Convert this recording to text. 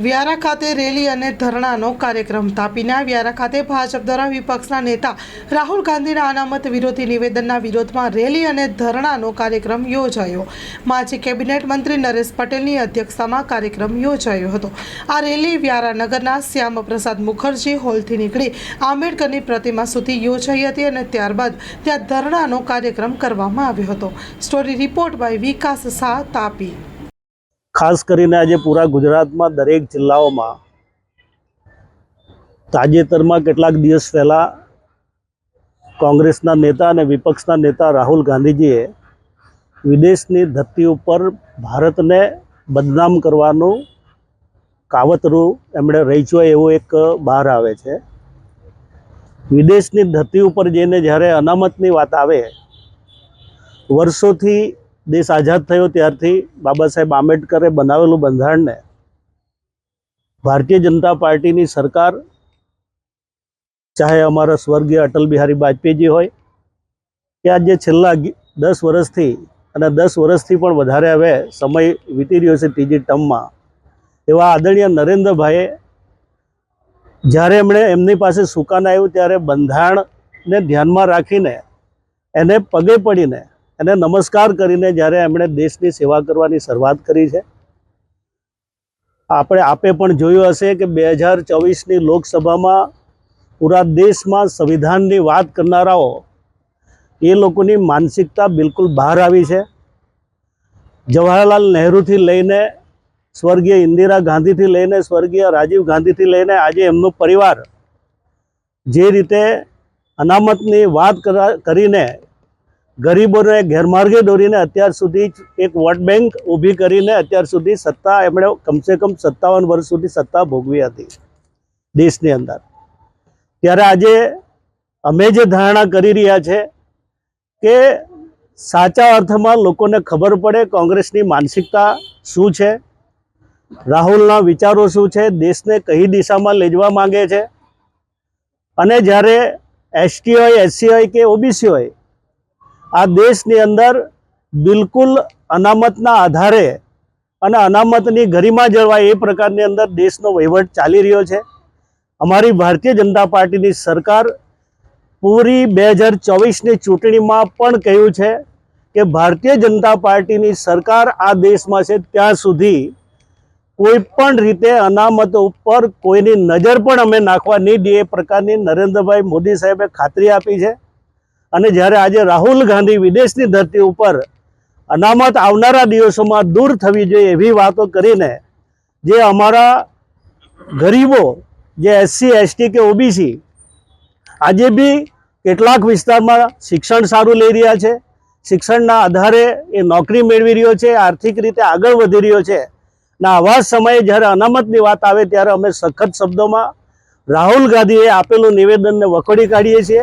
વ્યારા ખાતે રેલી અને ધરણાનો કાર્યક્રમ તાપીના વ્યારા ખાતે ભાજપ દ્વારા વિપક્ષના નેતા રાહુલ ગાંધીના અનામત વિરોધી નિવેદનના વિરોધમાં રેલી અને ધરણાનો કાર્યક્રમ યોજાયો. માજી કેબિનેટ મંત્રી નરેશ પટેલની અધ્યક્ષતામાં કાર્યક્રમ યોજાયો હતો. આ રેલી વ્યારા નગરના શ્યામપ્રસાદ મુખર્જી હોલથી નીકળી આંબેડકરની પ્રતિમા સુધી યોજાઈ હતી અને ત્યારબાદ ત્યાં ધરણાનો કાર્યક્રમ કરવામાં આવ્યો હતો. Story report by Vikas Shah Tapi. ખાસ કરીને આજે પૂરા ગુજરાતમાં દરેક જિલ્લાઓમાં તાજેતરમાં કેટલાક દિવસ પહેલાં કોંગ્રેસના નેતા અને વિપક્ષના નેતા રાહુલ ગાંધીજીએ વિદેશની ધરતી ઉપર ભારતને બદનામ કરવાનું કાવતરું એમણે રહીચ્યું એવું એક બહાર આવે છે. વિદેશની ધરતી ઉપર જઈને જ્યારે અનામતની વાત આવે, વર્ષોથી દેશ આઝાદ થયો ત્યારથી બાબા સાહેબ આંબેડકરે બનાવેલું બંધારણને ભારતીય જનતા પાર્ટીની સરકાર, ચાહે અમારા સ્વર્ગીય અટલ બિહારી વાજપેયીજી હોય, કે આજે છેલ્લા દસ વર્ષથી અને દસ વર્ષથી પણ વધારે હવે સમય વીતી રહ્યો છે ત્રીજી ટર્મમાં, એવા આદરણીય નરેન્દ્રભાઈએ જ્યારે એમણે એમની પાસે સુકાન આવ્યું ત્યારે બંધારણને ધ્યાનમાં રાખીને એને પગે પડીને એને નમસ્કાર કરીને જ્યારે એમણે દેશની સેવા કરવાની શરૂઆત કરી છે, આપણે આપે પણ જોયું હશે કે બે હજાર ચોવીસની લોકસભામાં પૂરા દેશમાં સંવિધાનની વાત કરનારાઓ એ લોકોની માનસિકતા બિલકુલ બહાર આવી છે. જવાહરલાલ નહેરુથી લઈને, સ્વર્ગીય ઇન્દિરા ગાંધીથી લઈને, સ્વર્ગીય રાજીવ ગાંધીથી લઈને આજે એમનો પરિવાર જે રીતે અનામતની વાત કરા, કરીને ગરીબોને ગેરમાર્ગે દોરીને અત્યાર સુધી એક વોટ બેંક ઊભી કરીને અત્યાર સુધી સત્તા, એમણે કમસે કમ સત્તાવન વર્ષ સુધી સત્તા ભોગવી હતી દેશની અંદર. ત્યારે આજે અમે જે ધારણા કરી રહ્યા છે કે સાચા અર્થમાં લોકોને ખબર પડે કોંગ્રેસની માનસિકતા શું છે, રાહુલના વિચારો શું છે, દેશને કઈ દિશામાં લઈ જવા માંગે છે. અને જ્યારે એસટી હોય એસસી હોય કે ઓબીસી હોય આ દેશની અંદર બિલકુલ અનામતના આધારે અને અનામતની ગરિમા જળવાય એ પ્રકારની અંદર દેશનો વહીવટ ચાલી રહ્યો છે. અમારી ભારતીય જનતા પાર્ટીની સરકાર પૂરી બે હજાર ચોવીસની ચૂંટણીમાં પણ કહ્યું છે કે ભારતીય જનતા પાર્ટીની સરકાર આ દેશમાં છે ત્યાં સુધી કોઈ પણ રીતે અનામતો ઉપર કોઈની નજર પણ અમે નાખવા નહીં દઈએ એ પ્રકારની નરેન્દ્રભાઈ મોદી સાહેબે ખાતરી આપી છે. અને જ્યારે આજે રાહુલ ગાંધી વિદેશની ધરતી ઉપર અનામત આવનારા દિવસોમાં દૂર થવી જોઈએ એવી વાતો કરીને જે અમારા ગરીબો, જે એસસી એસટી કે ઓબીસી આજે બી કેટલાક વિસ્તારમાં શિક્ષણ સારું લઈ રહ્યા છે. શિક્ષણના આધારે એ નોકરી મેળવી રહ્યો છે, આર્થિક રીતે આગળ વધી રહ્યો છે. ના, આવા સમયે જ્યારે અનામતની વાત આવે ત્યારે અમે સખત શબ્દોમાં રાહુલ ગાંધીએ આપેલું નિવેદનને વખોડી કાઢીએ છીએ.